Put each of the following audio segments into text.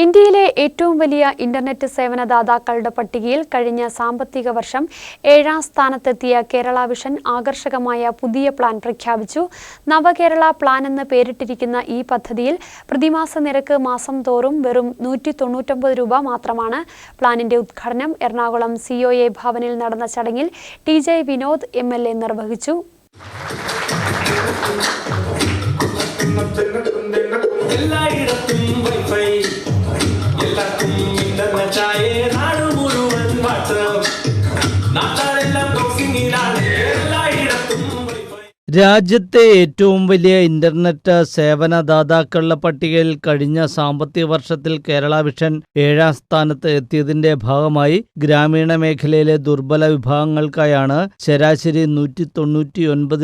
ഇന്ത്യയിലെ ഏറ്റവും വലിയ ഇന്റർനെറ്റ് സേവനദാതാക്കളുടെ പട്ടികയിൽ കഴിഞ്ഞ സാമ്പത്തിക വർഷം ഏഴാം സ്ഥാനത്തെത്തിയ കേരള വിഷൻ ആകർഷകമായ പുതിയ പ്ലാൻ പ്രഖ്യാപിച്ചു. നവകേരള പ്ലാൻ എന്ന് പേരിട്ടിരിക്കുന്ന ഈ പദ്ധതിയിൽ പ്രതിമാസ നിരക്ക് മാസം തോറും വെറും നൂറ്റി തൊണ്ണൂറ്റൊമ്പത് രൂപ മാത്രമാണ്. പ്ലാനിന്റെ ഉദ്ഘാടനം എറണാകുളം സി ഒ എ ഭവനിൽ നടന്ന ചടങ്ങിൽ T J Vinod M L A നിർവഹിച്ചു. രാജ്യത്തെ ഏറ്റവും വലിയ ഇന്റർനെറ്റ് സേവനദാതാക്കളുടെ പട്ടികയിൽ കഴിഞ്ഞ സാമ്പത്തിക വർഷത്തിൽ കേരള വിഷൻ ഏഴാം സ്ഥാനത്ത് എത്തിയതിന്റെ ഭാഗമായി ഗ്രാമീണ മേഖലയിലെ ദുർബല വിഭാഗങ്ങൾക്കായാണ് ശരാശരി നൂറ്റി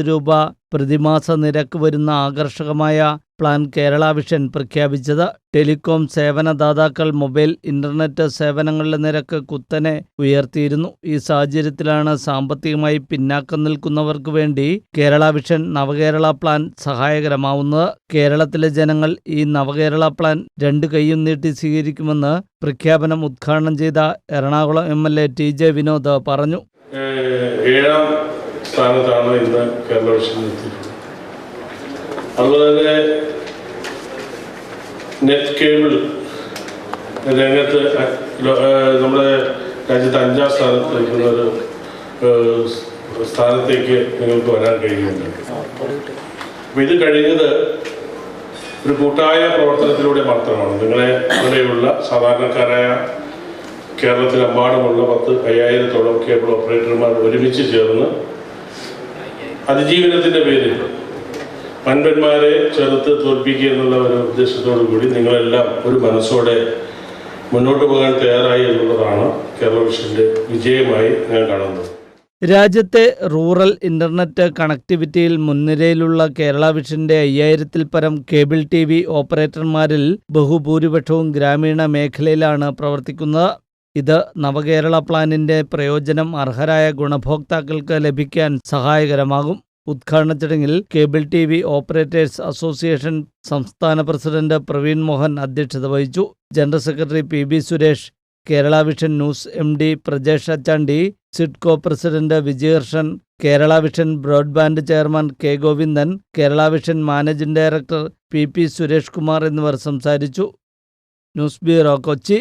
രൂപ പ്രതിമാസ നിരക്ക് വരുന്ന ആകർഷകമായ പ്ലാൻ കേരള വിഷൻ പ്രഖ്യാപിച്ചത് ടെലികോം സേവനദാതാക്കൾ മൊബൈൽ ഇന്റർനെറ്റ് സേവനങ്ങളുടെ നിരക്ക് കുത്തനെ ഉയർത്തിയിരുന്നു. ഈ സാഹചര്യത്തിലാണ് സാമ്പത്തികമായി പിന്നാക്കം നിൽക്കുന്നവർക്ക് വേണ്ടി കേരള വിഷൻ നവകേരള പ്ലാൻ സഹായകരമാവുന്നത്. കേരളത്തിലെ ജനങ്ങൾ ഈ നവകേരള പ്ലാൻ രണ്ട് കൈയും നീട്ടി സ്വീകരിക്കുമെന്ന് പ്രഖ്യാപനം ഉദ്ഘാടനം ചെയ്ത Ernakulam M L A T J Vinod പറഞ്ഞു. സ്ഥാനത്താണ് ഇന്ന് കേരള വിഷൻ എത്തിയിട്ടുള്ളത് അതുപോലെ തന്നെ നെറ്റ് കേബിൾ രംഗത്ത് നമ്മുടെ രാജ്യത്ത് അഞ്ചാം സ്ഥാനത്ത് നിൽക്കുന്ന ഒരു സ്ഥാനത്തേക്ക് നിങ്ങൾക്ക് വരാൻ കഴിയുന്നുണ്ട്. അപ്പം ഇത് കഴിഞ്ഞത് ഒരു കൂട്ടായ പ്രവർത്തനത്തിലൂടെ മാത്രമാണ്. നിങ്ങളെ ഇവിടെയുള്ള സാധാരണക്കാരായ കേരളത്തിലെമ്പാടുമുള്ള പത്ത് അയ്യായിരത്തോളം കേബിൾ ഓപ്പറേറ്റർമാർ ഒരുമിച്ച് ചേർന്ന് അതിജീവനത്തിന്റെ പേരിൽ. പൻപന്മാരെ ചെറുത്ത് തോൽപ്പിക്കുക എന്നുള്ള ഒരു ഉദ്ദേശത്തോടു കൂടി നിങ്ങളെല്ലാം ഒരു മനസ്സോടെ മുന്നോട്ട് പോകാൻ തയ്യാറായി എന്നുള്ളതാണ് കേരള വിഷന്റെ വിജയമായി ഞാൻ കാണുന്നത്. രാജ്യത്തെ റൂറൽ ഇന്റർനെറ്റ് കണക്ടിവിറ്റിയിൽ മുൻനിരയിലുള്ള കേരള വിഷന്റെ അയ്യായിരത്തിൽ പരം കേബിൾ ടി വി ഓപ്പറേറ്റർമാരിൽ ബഹുഭൂരിപക്ഷവും ഗ്രാമീണ മേഖലയിലാണ് പ്രവർത്തിക്കുന്നത്. ഇത് നവകേരള പ്ലാനിന്റെ പ്രയോജനം അർഹരായ ഗുണഭോക്താക്കൾക്ക് ലഭിക്കാൻ സഹായകരമാകും. ഉദ്ഘാടന ചടങ്ങിൽ cable T V operators association സംസ്ഥാന പ്രസിഡന്റ് പ്രവീൺ മോഹൻ അധ്യക്ഷത വഹിച്ചു. General secretary P B Suresh Kerala vision news M D Prajesh Achandi SIDCO president Vijayakrishnan Kerala vision broadband chairman K Govindan Kerala vision managing director P P Suresh Kumar എന്നിവർ സംസാരിച്ചു. News bureau Kochi.